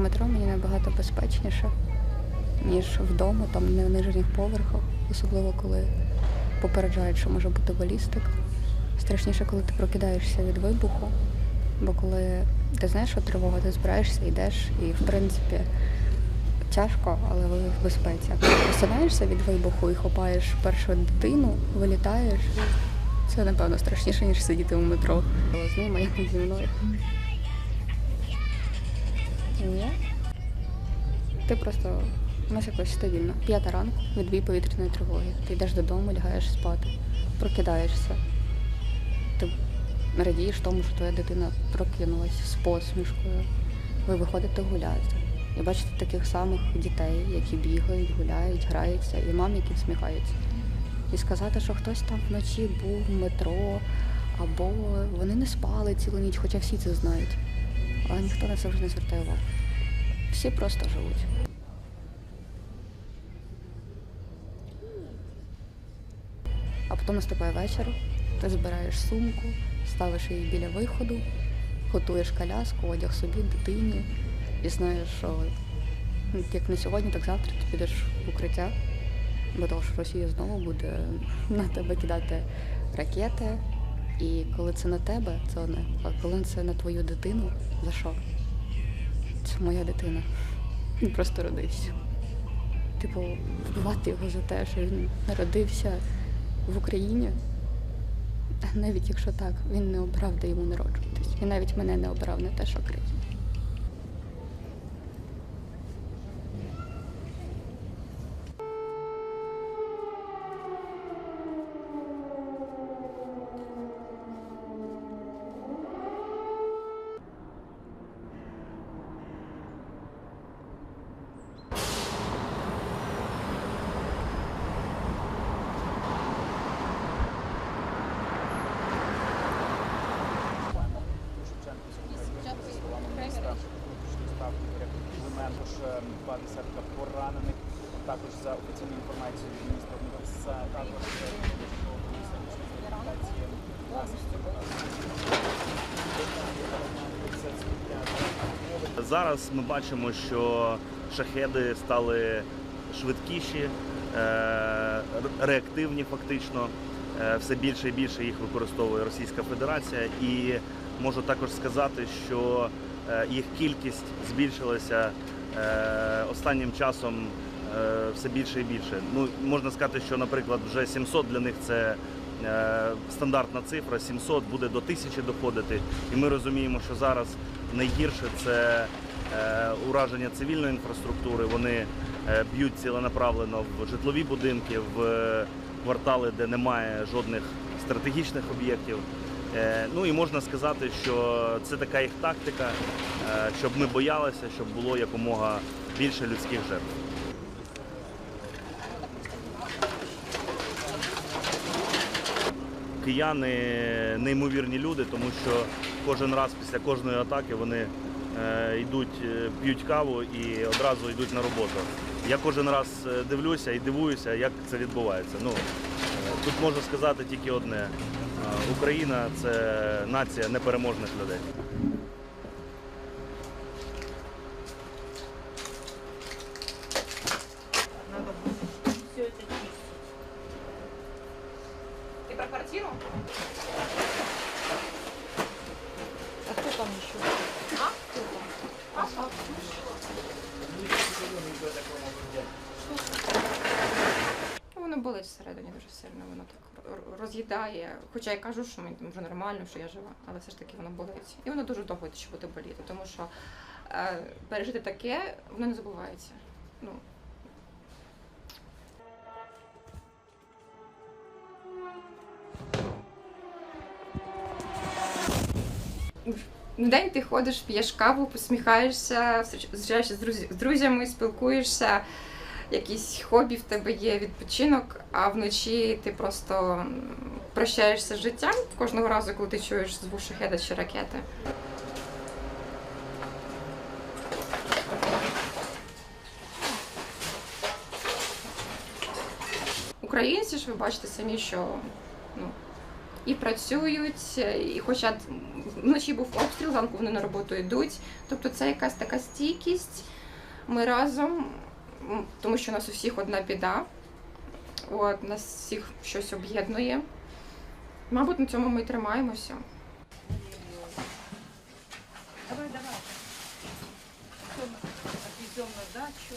в метро мені набагато безпечніше, ніж вдома, там на нижніх поверхах, особливо коли попереджають, що може бути балістик. Страшніше, коли ти прокидаєшся від вибуху, бо коли ти знаєш, що тривога, ти збираєшся, йдеш, і в принципі тяжко, але в безпеці. Просинаєшся від вибуху і хопаєш першу дитину, вилітаєш. Це напевно страшніше, ніж сидіти у метро. З ним, а як зі мною. Ні. Ти просто нас якось стабільно. П'ята ранку, відбій повітряної тривоги. Ти йдеш додому, лягаєш спати, прокидаєшся. Ти радієш тому, що твоя дитина прокинулась з посмішкою. Ви виходите гуляти. І бачите таких самих дітей, які бігають, гуляють, граються, і мам, які всміхаються. І сказати, що хтось там вночі був в метро, або вони не спали цілу ніч, хоча всі це знають. Але ніхто на це вже не звертає увагу. Всі просто живуть. А потім наступає вечір, ти збираєш сумку, ставиш її біля виходу, готуєш коляску, одяг собі, дитині, і знаєш, що ну, як не сьогодні, так завтра ти підеш в укриття, бо того, що Росія знову буде на тебе кидати ракети. І коли це на тебе, це одне. А коли це на твою дитину, за що? Це моя дитина. Він просто родився. Типу, вбивати його за те, що він народився в Україні. Навіть якщо так, він не обрав, де йому народжуватись. І навіть мене не обрав на те, що Крим. Також е, два десятка поранених. Також за офіційною інформацією міністра також е, сьогоднішня презентація Зараз ми бачимо, що шахеди стали швидкіші, е, реактивні фактично. Е, Все більше і більше їх використовує Російська Федерація. І можу також сказати, що е, їх кількість збільшилася е, останнім часом е, все більше і більше. Ну, можна сказати, що, наприклад, вже 700 для них це е, стандартна цифра, 700 буде до 1000 доходити. І ми розуміємо, що зараз найгірше це е, ураження цивільної інфраструктури. Вони е, б'ють ціленаправлено в житлові будинки, в е, квартали, де немає жодних стратегічних об'єктів. Е, Ну і можна сказати, що це така їх тактика, е, щоб ми боялися, щоб було якомога більше людських жертв. Кияни неймовірні люди, тому що кожен раз після кожної атаки вони е, йдуть, п'ють каву і одразу йдуть на роботу. Я кожен раз дивлюся і дивуюся, як це відбувається. Ну, тут можу сказати тільки одне: Україна це нація непереможних людей. Надо все это чистить. Ты про квартиру? А кто там? Ну, Воно болить всередині дуже сильно, воно так роз'їдає. Хоча я кажу, що мені вже нормально, що я жива, але все ж таки воно болить. І воно дуже довго ще буде боліти, тому що е, пережити таке, воно не забувається. Ну, В день ти ходиш, п'єш каву, посміхаєшся, зустрічаєшся з друзями, спілкуєшся, якісь хобі в тебе є, відпочинок, а вночі ти просто прощаєшся з життям кожного разу, коли ти чуєш звук шахеда чи ракети. Українці ж ви бачите самі, що ну, і працюють, і хоча вночі був обстріл, зранку вони на роботу йдуть. Тобто це якась така стійкість. Ми разом, тому що у нас у всіх одна біда. От, нас всіх щось об'єднує. Мабуть, на цьому ми і тримаємося. Давай, давай. Отвезем на дачу.